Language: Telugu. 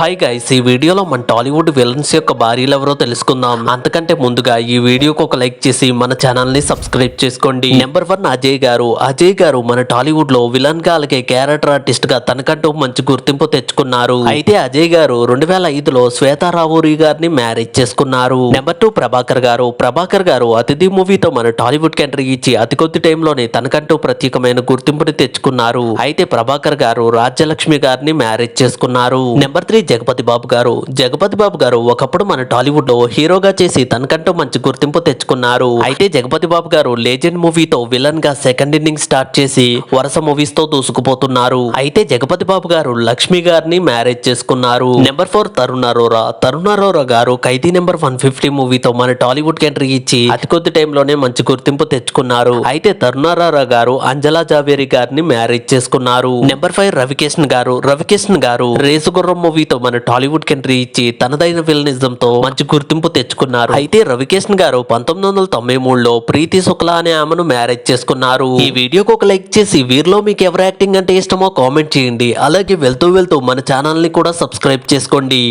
హాయ్ గైస్ ఈ వీడియోలో మన టాలీవుడ్ విలన్స్ యొక్క భార్యలు ఎవరో తెలుసుకుందాం. అంతకంటే ముందుగా ఈ వీడియోకి ఒక లైక్ చేసి మన ఛానల్ని సబ్స్క్రైబ్ చేసుకోండి. నెంబర్ వన్ అజయ్ గారు. అజయ్ గారు మన టాలీవుడ్లో విలన్గా అలాగే క్యారెక్టర్ ఆర్టిస్ట్గా తనకంటూ మంచి గుర్తింపు తెచ్చుకున్నారు. అయితే అజయ్ గారు రెండు వేల ఐదులో శ్వేతారావురి గారిని మ్యారేజ్ చేసుకున్నారు. నెంబర్ టూ ప్రభాకర్ గారు. ప్రభాకర్ గారు అతిథి మూవీతో మన టాలీవుడ్కి ఎంట్రీ ఇచ్చి అతి కొద్ది టైంలోనే తనకంటూ ప్రత్యేకమైన గుర్తింపుని తెచ్చుకున్నారు. అయితే ప్రభాకర్ గారు రాజ్యలక్ష్మి గారిని మ్యారేజ్ చేసుకున్నారు. నెంబర్ త్రీ జగపతి బాబు గారు. జగపతి బాబు గారు ఒకప్పుడు మన టాలీవుడ్లో హీరోగా చేసి తనకంటూ మంచి గుర్తింపు తెచ్చుకున్నారు. అయితే జగపతి బాబు గారు లేజెండ్ మూవీతో విలన్గా సెకండ్ ఇన్నింగ్ స్టార్ట్ చేసి వరుస మూవీస్తో దూసుకుపోతున్నారు. అయితే జగపతి బాబు గారు లక్ష్మి గారిని మ్యారేజ్ చేసుకున్నారు. Number four Tarun Arora. Tarun Arora గారు ఖైదీ నెంబర్ వన్ ఫిఫ్టీ మూవీతో మన టాలీవుడ్కి ఎంట్రీ ఇచ్చి అతి కొద్ది టైంలోనే మంచి గుర్తింపు తెచ్చుకున్నారు. అయితే తరుణ్ అరోరా గారు అంజలా జావేరి గారిని మ్యారేజ్ చేసుకున్నారు. నెంబర్ ఫైవ్ రవికిషన్ గారు. రవికిషన్ గారు రేసుగుర్రం మూవీతో మన టాలీవుడ్కి ఎంట్రీ ఇచ్చి తనదైన విలనిజంతో మంచి గుర్తింపు తెచ్చుకున్నారు. అయితే రవికిషన్ గారు పంతొమ్మిది వందల తొంభై మూడులో ప్రీతి శుక్లా అనే ఆమెను మ్యారేజ్ చేసుకున్నారు. ఈ వీడియోకి ఒక లైక్ చేసి వీరిలో మీకు ఎవరు యాక్టింగ్ అంటే ఇష్టమో కామెంట్ చేయండి. అలాగే వెళ్తూ వెళ్తూ మన ఛానల్ని కూడా సబ్స్క్రైబ్ చేసుకోండి.